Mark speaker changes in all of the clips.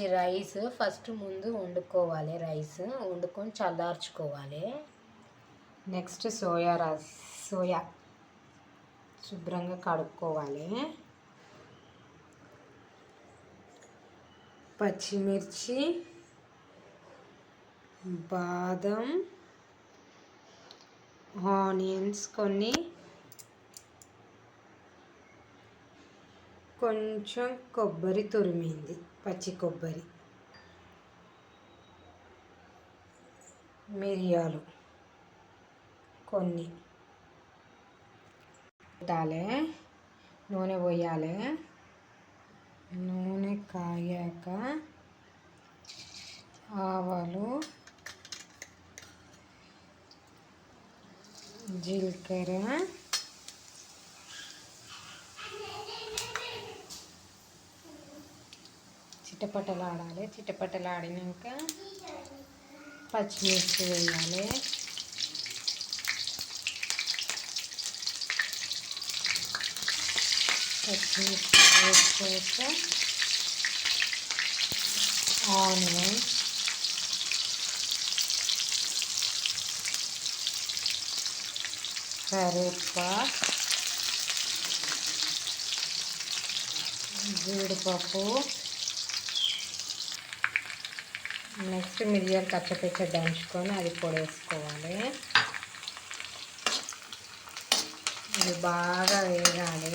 Speaker 1: ఈ rice first ముందు వండుకోవాలి. రైస్ వండుకొని చల్లార్చుకోవాలి. నెక్స్ట్ సోయా రైస్ సోయా శుభ్రంగా కడుక్కోవాలి. పచ్చిమిర్చి బాదం ఆనియన్స్ కొన్ని కొంచెం కొబ్బరి తురిమింది. పచ్చి కొబ్బరి మిరియాలు కొన్ని పెట్టాలి నూనె పోయాలి. నూనె కాయాక ఆవాలు జీలకర్ర చిటపటలాడాలి చిటపటలాడినాక పచ్చిమిర్చి వేయాలి పచ్చిమిర్చి వేసాక ఆనియన్ కరివేపాకు జీడిపప్పు నెక్స్ట్ మిరియాలు కచ్చపెచ్చ దంచుకొని అది పొడి వేసుకోవాలి ఇది బాగా వేగాలి.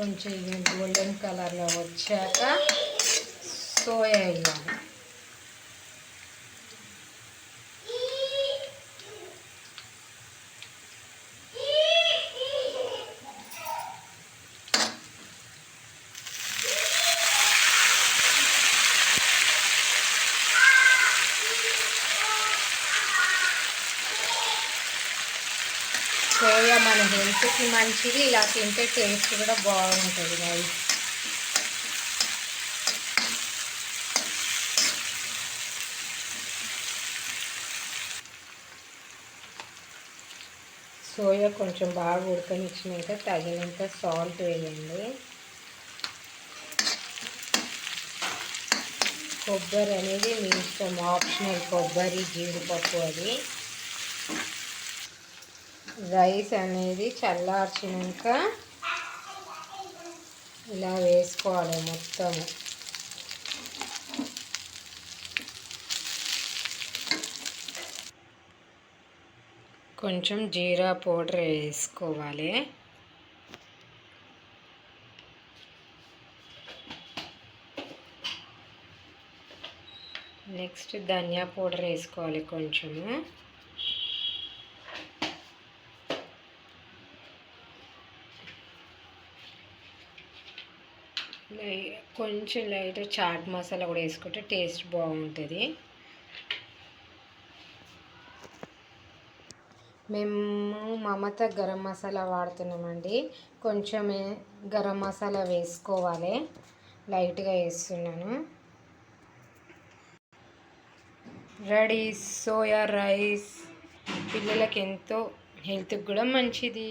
Speaker 1: కొంచెం గోల్డెన్ కలర్లో వచ్చాక సోయా వేయాలి. సోయా మన హెల్త్కి మంచిది ఇలా తింటే టేస్ట్ కూడా బాగుంటుంది మరి. సోయా కొంచెం బాగా ఉడకనిచ్చినాక తగినంత సాల్ట్ వేయండి. కొబ్బరి అనేది మీ ఇష్టం ఆప్షనల్ కొబ్బరి జీడిపప్పు అది. రైస్ అనేది చల్లార్చినాక ఇలా వేసుకోవాలి మొత్తం. కొంచెం జీరా పౌడర్ వేసుకోవాలి. నెక్స్ట్ ధనియా పౌడర్ వేసుకోవాలి కొంచెము. కొంచెం లైట్ చాట్ మసాలా కూడా వేసుకుంటే టేస్ట్ బాగుంటుంది. మేము మమత గరం మసాలా వాడుతున్నామండి. కొంచెమే గరం మసాలా వేసుకోవాలి. లైట్గా వేస్తున్నాను. Ready soya rice. పిల్లలకి ఎంతో హెల్త్కి కూడా మంచిది.